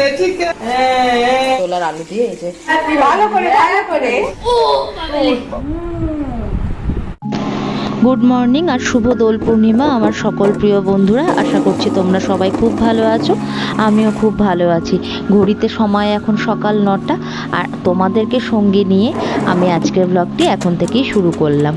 আছে ঠিক আছে। ছোলার আলু দিয়ে এই যে ভালো করে ভালো করে। গুড মর্নিং আর শুভ দোল পূর্ণিমা আমার সকল প্রিয় বন্ধুরা। আশা করছি তোমরা সবাই খুব ভালো আছো আমিও খুব ভালো আছি। ঘড়িতে সময় এখন সকাল নটা আর তোমাদেরকে সঙ্গে নিয়ে আমি আজকের ব্লগটি এখন থেকেই শুরু করলাম।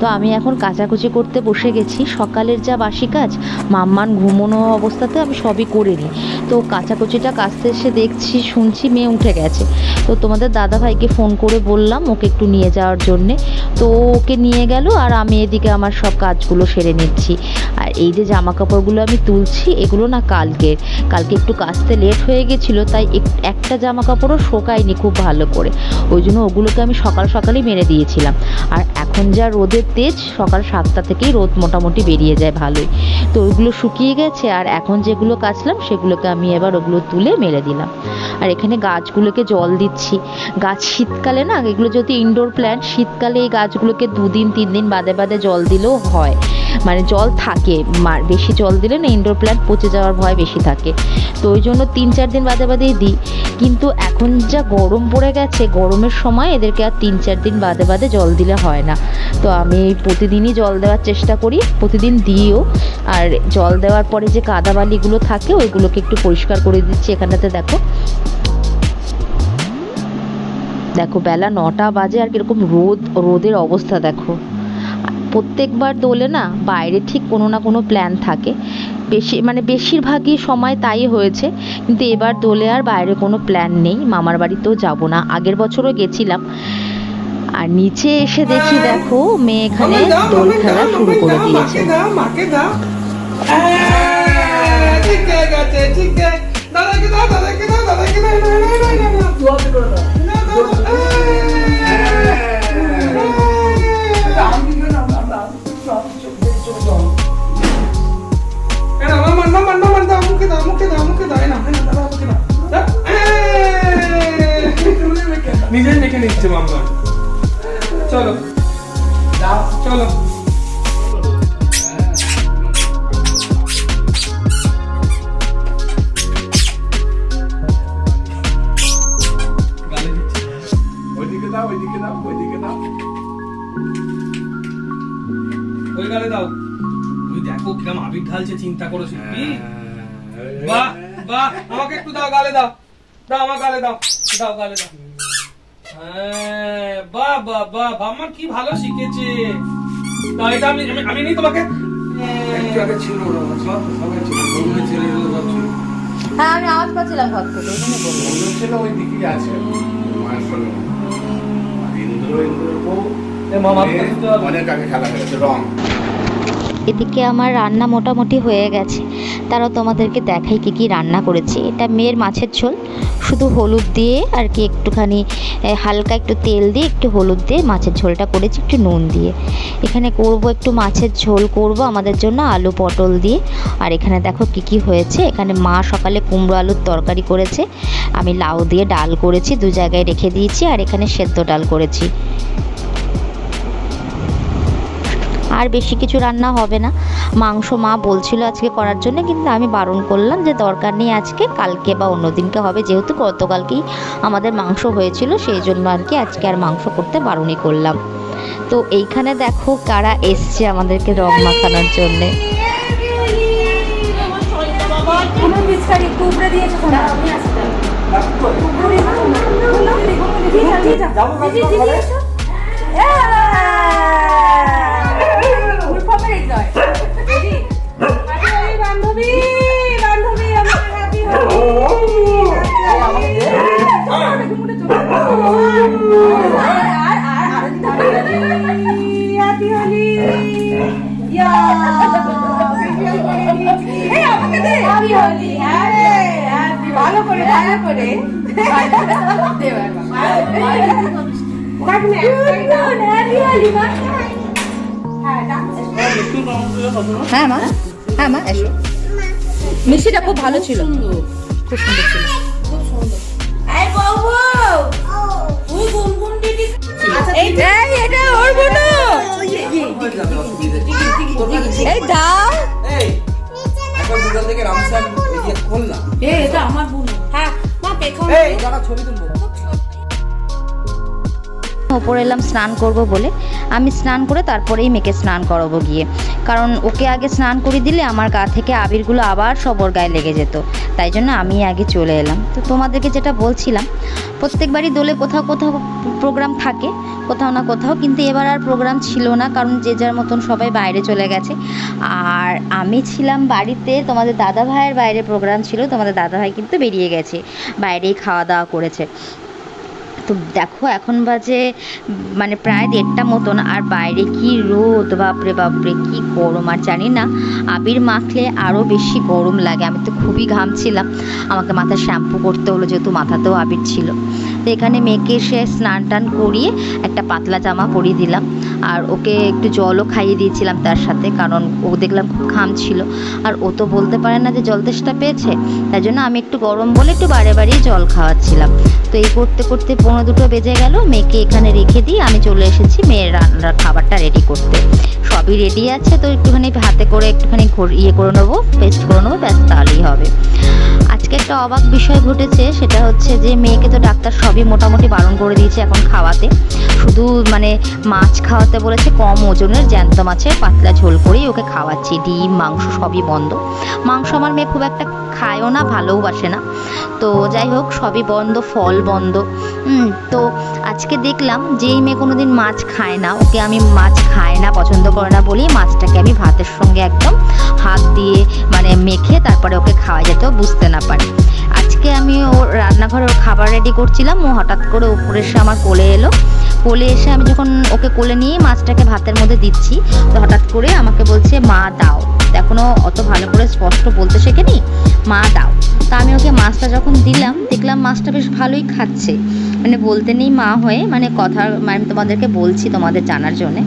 তো আমি এখন কাচাকুচি করতে বসে গেছি। সকালের যা বাসি কাজ মাম্মান ঘুমোনো অবস্থাতে আমি সবই করে নিই। তো কাচাকুচিটা কাচতে এসে দেখছি, শুনছি, মেয়ে উঠে গেছে। তো তোমাদের দাদা ভাইকে ফোন করে বললাম ওকে একটু নিয়ে যাওয়ার জন্যে। তো ওকে নিয়ে গেল আর আমি এদিকে আমার সব কাজগুলো সেরে নিচ্ছি। আর এই যে জামা কাপড়গুলো আমি তুলছি, এগুলো না কালকের। কালকে একটু কাচতে লেট হয়ে গেছিল, তাই এক- একটা জামা কাপড়ও শোকায়নি খুব ভালো করে। ওই জন্য ওগুলোকে আমি সকাল সকালই মেরে দিয়েছিলাম। আর এখন যা রোদের তেজ, সকাল সাতটা থেকেই রোদ মোটামুটি বেরিয়ে যায় ভালোই। তো ওইগুলো শুকিয়ে গেছে আর এখন যেগুলো কাচলাম, সেগুলোকে আমি এবার ওগুলো তুলে মেরে দিলাম। আর এখানে গাছগুলোকে জল দিচ্ছি। গাছ শীতকালে না, এগুলো যদি ইনডোর প্ল্যান্ট শীতকালে এই গাছগুলোকে দুদিন তিন দিন বাদে বাদে জল দিলেও হয়। মানে জল থাকে বেশি জল দিলে না ইনডোর প্ল্যান্ট পচে যাওয়ার ভয় বেশি থাকে। তো ওই জন্য তিন চার দিন বাদে বাদেই দিই। কিন্তু এখন যা গরম পড়ে গেছে, গরমের সময় এদেরকে আর তিন চার দিন বাদে বাদে জল দিলে হয় না। তো আমি প্রতিদিনই জল দেওয়ার চেষ্টা করি, প্রতিদিন দিইও। আর জল দেওয়ার পরে যে কাদাবালিগুলো থাকে, ওইগুলোকে একটু পরিষ্কার করে দিচ্ছি এখানটাতে, দেখো। দেখো, বেলা নটা বাজে আর কীরকম রোদ, রোদের অবস্থা, দেখো। প্রত্যেকবার দোলে না, বাইরে ঠিক কোনো না কোনো প্ল্যান থাকে। বেশি মানে বেশিরভাগই সময় তাই হয়েছে কিন্তু এবার দোলে আর বাইরে কোনো প্ল্যান নেই মামার বাড়িতেও যাব না আগের বছরও গেছিলাম আর নিচে এসে দেখি দেখো মেয়ে এখানে দোল খেলা দাও, শুরু করে দিয়েছে দাদাকে দাও দাদাকে দাও দাদাকে দাও চলো। দাও চলো। গালে দাও দেখো কিরম আবির ঢালছে চিন্তা করো শিল্পী। বাহ বাহ আমাকে একটু দাও গালে দাও। দাও আমার গালে দাও। দাও গালে দাও। হ্যাঁ, বাহ বাহ বাহ আমার কি ভালো শিখেছে দাও এটা আমি আমি- নিই তোমাকে হ্যাঁ আমি আওয়াজ পাচ্ছিলাম ঘর থেকে ওই জন্য বললাম ওই আছে মায়ের সঙ্গে ইন্দ্র ইন্দ্র বউ তো। অনেক আগে খেলা রং এদিকে আমার রান্না মোটামুটি হয়ে গেছে তারা তোমাদেরকে দেখাই কি কি রান্না করেছি এটা মেয়ের মাছের ঝোল শুধু হলুদ দিয়ে আর কি একটুখানি হালকা একটু তেল দিয়ে একটু হলুদ দিয়ে মাছের ঝোলটা করেছি, একটু নুন দিয়ে। এখানে করব একটু মাছের ঝোল, করব আমাদের জন্য আলু পটল দিয়ে। আর এখানে দেখো কি কি হয়েছে, এখানে মা সকালে কুমড়ো আলুর তরকারি করেছে। আমি লাউ দিয়ে ডাল করেছি, দু জায়গায় রেখে দিয়েছি, আর এখানে সেদ্ধ ডাল করেছি। আর বেশি কিছু রান্না হবে না মাংস মা বলছিল আজকে করার জন্য কিন্তু আমি বারণ করলাম যে দরকার নেই আজকে কালকে বা অন্য দিনকে হবে যেহেতু গতকালকেই আমাদের মাংস হয়েছিল সেই জন্য আর কি আজকে আর মাংস করতে বারণই করলাম তো এইখানে দেখো কারা এসছে আমাদেরকে রং মাখানোর জন্যে কোনো করে। হ্যাঁ মা। হ্যাঁ মা এসো। মিষ্টিটা খুব ভালো ছিল। খুব সুন্দর ছিল। ওপরে এলাম, স্নান করব বলে। আমি স্নান করে তারপরেই মেয়েকে স্নান করাবো গিয়ে। কারণ ওকে আগে স্নান করে দিলে আমার গা থেকে আবিরগুলো আবার সবর গায়ে লেগে যেত। তাই জন্য আমি আগে চলে এলাম। তো তোমাদেরকে যেটা বলছিলাম, প্রত্যেকবারই দোলে কোথাও কোথাও প্রোগ্রাম থাকে, কোথাও না কোথাও, কিন্তু এবার আর প্রোগ্রাম ছিল না, কারণ যে যার মতন সবাই বাইরে চলে গেছে। আর আমি ছিলাম বাড়িতে, তোমাদের দাদা ভাইয়ের বাইরে প্রোগ্রাম ছিল, তোমাদের দাদা ভাই কিন্তু বেরিয়ে গেছে, বাইরেই খাওয়া দাওয়া করেছে। তো দেখো এখন বাজে মানে প্রায় দেড়টা মতন, আর বাইরে কি রোদ, বাপরে বাপরে কি গরম, আর জানি না, আবির মাখলে আরও বেশি গরম লাগে। আমি তো খুবই ঘামছিলাম। আমাকে মাথা শ্যাম্পু করতে হলো, যেহেতু মাথাতেও আবির ছিল। তো এখানে মেয়েকে সে স্নান টান করিয়ে একটা পাতলা জামা পরিয়ে দিলাম। আর ওকে একটু জলও খাইয়ে দিয়েছিলাম তার সাথে, কারণ ও দেখলাম খুব খাম ছিল। আর ও তো বলতে পারে না যে জল তেষ্টা পেয়েছে, তাই জন্য আমি একটু গরম বলে একটু বারে বারেই জল খাওয়াচ্ছিলাম। তো এই করতে করতে পনেরো দুটো বেজে গেল, মেয়েকে এখানে রেখে দিয়ে আমি চলে এসেছি মেয়ের রান্নার খাবারটা রেডি করতে। সবই রেডি আছে, তো একটুখানি হাতে করে একটুখানি ইয়ে করে নেব পেস্ট করে নেব, ব্যাস তাহলেই হবে। আজকে একটা অবাক বিষয় ঘটেছে, সেটা হচ্ছে যে মেয়েকে তো ডাক্তার সবই মোটামুটি বারণ করে দিয়েছে এখন খাওয়াতে। শুধু মানে মাছ খাওয়াতে বলেছে, কম ওজনের জ্যান্ত মাছের পাতলা ঝোল করেই ওকে খাওয়াচ্ছি, ডিম, মাংস সবই বন্ধ। মাংস আমার মেয়ে খুব একটা খায়ও না, ভালোও বাসে না। তো যাই হোক, সবই বন্ধ, ফল বন্ধ। তো আজকে দেখলাম যেই মেয়ে কোনোদিন মাছ খায় না। ওকে আমি মাছ খায় না, পছন্দ করে না বলেই মাছটাকে আমি ভাতের সঙ্গে একদম হাত দিয়ে মানে মেখে তারপরে ওকে খাওয়া যেত বুঝতে না পারে। আজকে আমি ওর রান্নাঘরে ওর খাবার রেডি করছিলাম, ও হঠাৎ করে উপরে এসে আমার কোলে এলো। কোলে এসে আমি যখন ওকে কোলে নিয়ে মাছটাকে ভাতের মধ্যে দিচ্ছি, তো হঠাৎ করে আমাকে বলছে, মা, দাও। তো এখনও অত ভালো করে স্পষ্ট বলতে শেখেনি। মা, দাও। তা আমি ওকে মাছটা যখন দিলাম, দেখলাম মাছটা বেশ ভালোই খাচ্ছে। মানে বলতে নেই মা হয়ে মানে কথা মানে তোমাদেরকে বলছি তোমাদের জানার জন্যে।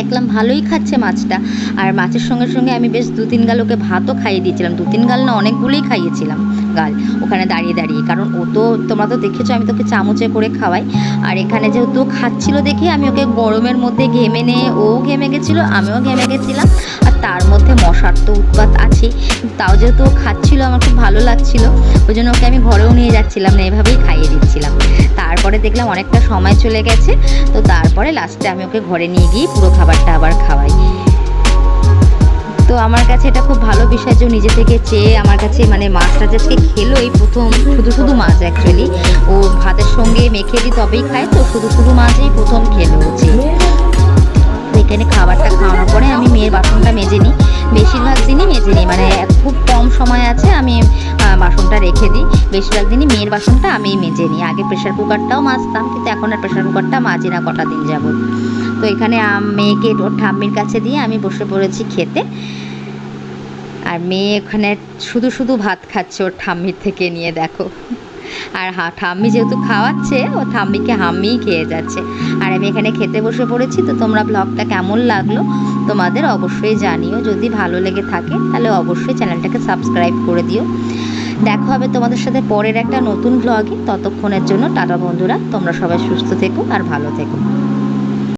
দেখলাম ভালোই খাচ্ছে মাছটা। আর মাছের সঙ্গে সঙ্গে আমি বেশ দু তিন গাল ওকে ভাতও খাইয়ে দিয়েছিলাম। দু তিন গাল না অনেকগুলোই খাইয়েছিলাম গাল ওখানে দাঁড়িয়ে দাঁড়িয়ে। কারণ ও তো, তোমরা তো দেখেছ আমি তোকে চামচে করে খাওয়াই। আর এখানে যেহেতু খাচ্ছিল দেখে আমি ওকে গরমের মধ্যে ঘেমে নিয়ে ও ঘেমে গেছিল, আমিও ঘেমে গেছিলাম। আর তার মধ্যে মশার তো উৎপাত আছেই। তাও যেহেতু ও খাচ্ছিল, আমার খুব ভালো লাগছিল। ওই জন্য ওকে আমি ঘরেও নিয়ে যাচ্ছিলাম না, এভাবেই খাইয়ে দিচ্ছিলাম। তারপরে দেখলাম অনেকটা সময় চলে গেছে, তো তারপরে লাস্টে আমি ওকে ঘরে নিয়ে গিয়ে পুরো খাবারটা আবার খাওয়াই। তো আমার কাছে এটা খুব ভালো বিষয় যে নিজে থেকে চেয়ে আমার কাছে মানে মাছটা যে খেলো এই প্রথম, শুধু শুধু মাছ অ্যাকচুয়ালি ও ভাতের সঙ্গে মেখে দিই তবেই খায়, তো শুধু শুধু মাছই প্রথম খেলো হচ্ছে এখানে খাবারটা খাওয়ানোর পরে আমি মেয়ের বাসনটা মেজে নিই। বেশিরভাগ দিনই মেজে নিই মানে খুব কম সময় আছে আমি বাসনটা রেখে দিই। বেশিরভাগ দিনই মেয়ের বাসনটা আমি মেজে নিই। আগে প্রেশার কুকারটাও মাজতাম কিন্তু এখন আর প্রেশার কুকারটা মাজি না কটা দিন যাবত তো এখানে মেয়েকে ওর ঠাম্মির কাছে দিয়ে আমি বসে পড়েছি খেতে। আর মেয়ে ওখানে শুধু শুধু ভাত খাচ্ছে ওর ঠাম্মির থেকে নিয়ে দেখো। আর হা ঠাম্মি যেহেতু খাওয়াচ্ছে ও ঠাম্মিকে হাম্মিই খেয়ে যাচ্ছে। আর আমি এখানে খেতে বসে পড়েছি তো তোমরা ব্লগটা কেমন লাগল? তোমাদের অবশ্যই জানিও। যদি ভালো লেগে থাকে, তাহলে অবশ্যই চ্যানেলটাকে সাবস্ক্রাইব করে দিও। দেখা হবে তোমাদের সাথে পরের একটা নতুন ব্লগে ততক্ষণের জন্য টাটা বন্ধুরা, তোমরা সবাই সুস্থ থেকো আর ভালো থেকো।